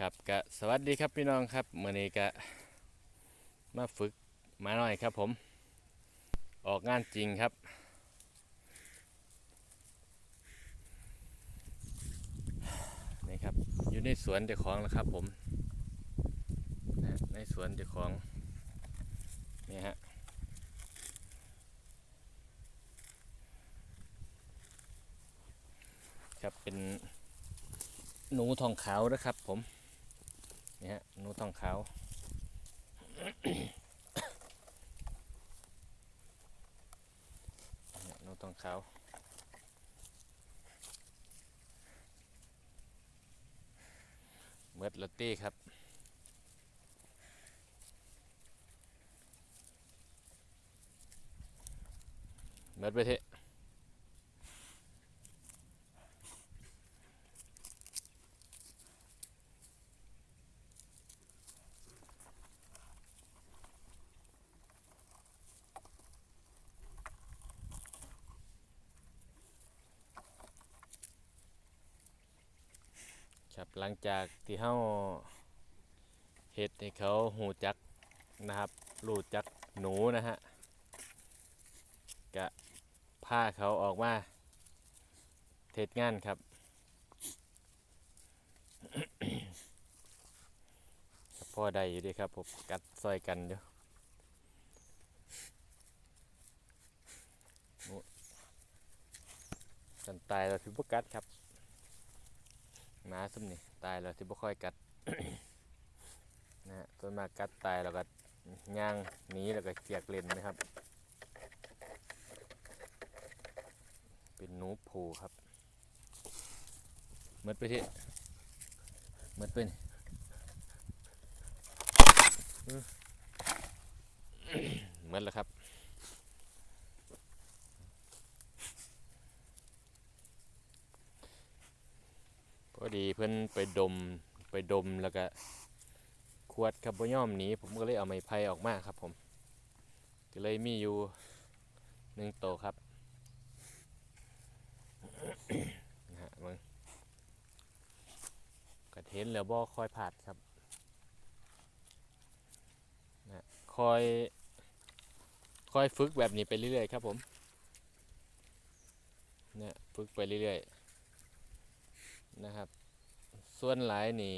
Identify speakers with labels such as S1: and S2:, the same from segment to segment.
S1: ครับก็สวัสดีครับพี่น้องครับเมื่อนี้ก็มาฝึกมาหน่อยครับผม ออกงานจริงครับ นี่ครับอยู่ในสวนเจ้าของแล้วครับผมนะในสวนเจ้าของนี่ฮะครับเป็นหนูทองขาวนะครับผม นี่ฮะนูทองขาวเนี่ยนูทองขาวเมิดลอตตี้ครับเมิดไปเถอะ หลังจากที่เฮาเฮ็ดให้เขาหูจักนะครับรู้จักหนูนะฮะกะพาเขาออกมาเทศงานครับพ่อได้อยู่ดีครับผมกัดซอยกันอยู่กันตายแล้วถึงพวกกัดครับ หมาซุ่มนี่ตายแล้วที่บ่ค่อยกัดนะฮะส่วนมากกัดตายแล้วก็ย่างหนีแล้วก็เกียกเล่นนะครับ เป็นหนูผูครับหมดไปที่หมดไปนี่อื้อหมดแล้วครับ ดีเพิ่นไปดมไปดมแล้วก็ขวดคารับบ่ยอมหนีผมก็เลยเอาไม้ไผ่ออกมาครับผม ก็เลยมีอยู่หนึ่งโตครับนะฮะมึงก็เห็นแล้วบ่คอยผาดครับนะคอยคอยฝึกแบบนี้ไปเรื่อยๆครับผมเนี่ยฝึกไปเรื่อยๆนะครับ ส่วนหลายนี่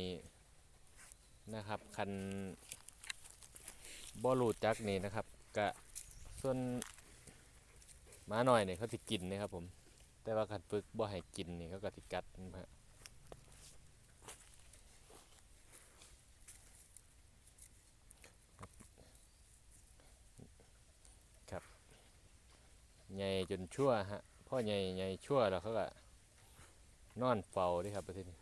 S1: นะครับคันบ่รูจักนี่นะครับกะส่วนหมาหน่อยเนี่ยเขาสิกินนะครับผม แต่ว่าคันฝึกบ่ให้กินนี่เขาก็สิกัดนะฮะครับใหญ่จนชั่วฮะพ่อใหญ่ใหญ่ชั่วแล้วเขาก็นอนเฝ้าด้วยครับประเทศนี้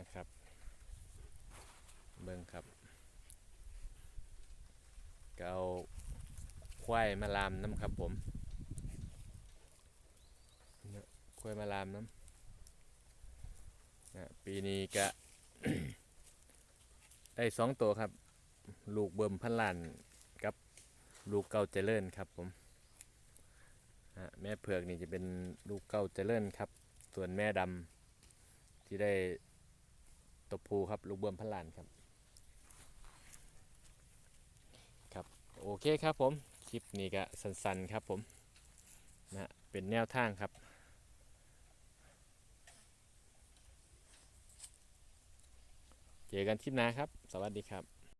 S1: นะครับ เบิ่งครับก็เอาควายมาลามน้ำครับผมนี่ยควายมาลามน้ำนะปีนี้ก็ได้สองตัวครับ ลูกเบิ่มพันล้านกับลูกเก่าเจริญครับผมแม่เผือกนี่จะเป็นลูกเก้าเจริญครับ ส่วนแม่ดำที่ได้ ตบภูครับลูกเบิ่มพันลานครับ ครับ โอเคครับผม คลิปนี้ก็สั้นๆครับผมนะเป็นแนวทางครับเจอกันคลิปหน้าครับ สวัสดีครับ